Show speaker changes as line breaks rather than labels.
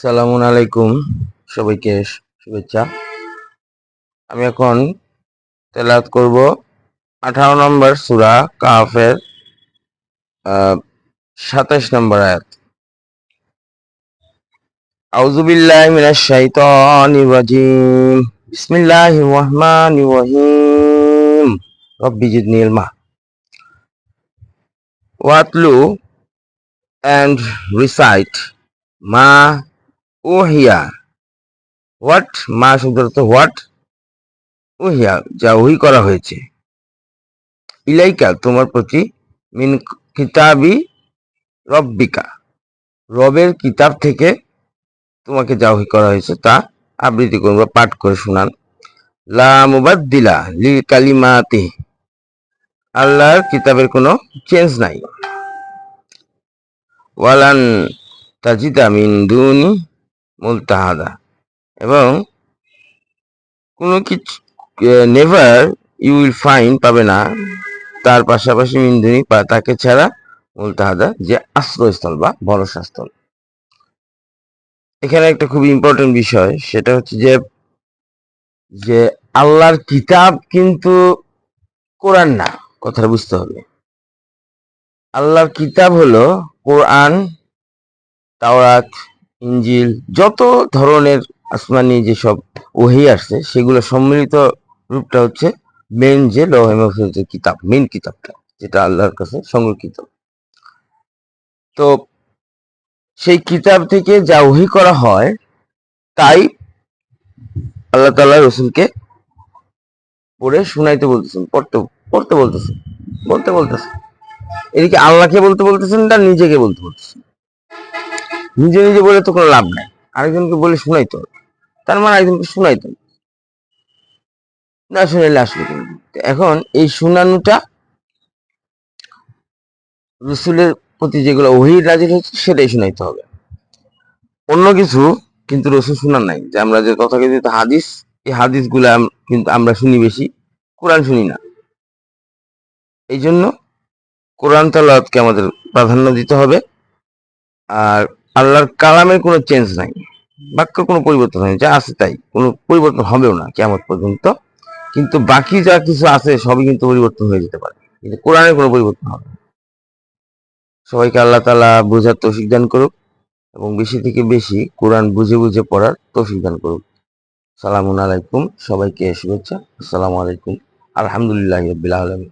সালামুন আলাইকুম সবাইকে শুভেচ্ছা। আমি এখন তেলাত করব আঠারো নম্বর সূরা কাফের সাতাশ নম্বর আয়াত। আউযু বিল্লাহি মিনাশ শাইতানির রাজিম। বিসমিল্লাহির রহমানির রহিম। রব্বি জিদনি ইলমা। ওয়াতলু and recite মা উহিয়া। হোয়াট মা শব্দের অর্থ হোয়াট উহিয়া, যা ওহি করা হয়েছে। ইলাইকা, তোমার প্রতি মিন কিতাবি রব্বিকা। রবের কিতাব থেকে তোমাকে যা ওহি করা হয়েছে তা আবৃত্তি করুন বা পাঠ করে শোনান। লা মুবাদ্দিলা লিল কালিমাতি। আল্লাহর কিতাবের কোনো চেঞ্জ নাই। ওয়ালান তাজিদা মিন দুনি মুলতাহাদা এবং কোনো কিছু নেভার ইউ উইল ফাইন পাবে না। তার পাশাপাশি মিন্দুনি বা তাকে ছাড়া মুলতাহাদা যে আশ্রয়স্থল বা ভরসাস্থল। এখানে একটা খুব ইম্পর্টেন্ট বিষয়, সেটা হচ্ছে যে যে আল্লাহর কিতাব কিন্তু কোরআন না, কথাটা বুঝতে হবে। আল্লাহর কিতাব হলো কোরআন, তাওরাত ইঞ্জিল, যত ধরনের আসমানি যেসব ওহি আসছে, সেগুলো সম্মিলিত রূপটা হচ্ছে মেন যে লৌহে কিতাব, মেন কিতাবটা, যেটা আল্লাহর কাছে সংরক্ষিত। তো সেই কিতাব থেকে যা ওহি করা হয়, তাই আল্লাহ তাআলা রসুলকে পড়ে শুনাইতে বলতেছেন, পড়তে পড়তে বলতেছেন, বলতে বলতেছেন। এদিকে আল্লাহকে বলতে বলতেছেন না নিজেকে বলতে বলতেছেন? নিজে নিজে বলে তো কোনো লাভ নাই। আরেকজনকে বলে শোনাইতে হবে তার মানে একজনকে শোনাইতে হবে না শুনাইলে? তো এখন এই শোনানোটা রসুলের প্রতি যেগুলো ওহির রাজির হচ্ছে সেটাই শোনাইতে হবে। অন্য কিছু কিন্তু রসুল শোনার নাই। যে আমরা যে তথাকথিত হাদিস, এই হাদিসগুলা কিন্তু আমরা শুনি বেশি, কোরআন শুনি না। এই জন্য কোরআন তালাওয়াতকে আমাদের প্রাধান্য দিতে হবে। আর আল্লাহর কালামের কোনো চেঞ্জ নাই, বাক্যের কোনো পরিবর্তন হয়নি, যা আছে তাই, কোনো পরিবর্তন হবেও না কেমন পর্যন্ত, কিন্তু বাকি যা কিছু আছে সবই কিন্তু পরিবর্তন হয়ে যেতে পারে, কিন্তু কোরআনের কোনো পরিবর্তন হবে না। সবাইকে আল্লাহ তালা বোঝার তৌফিক দান করুক এবং বেশি থেকে বেশি কোরআন বুঝে বুঝে পড়ার তৌফিক দান করুক সালামুন আলাইকুম, সবাইকে শুভেচ্ছা, আসসালামু আলাইকুম, আলহামদুলিল্লাহ রবিল আলমী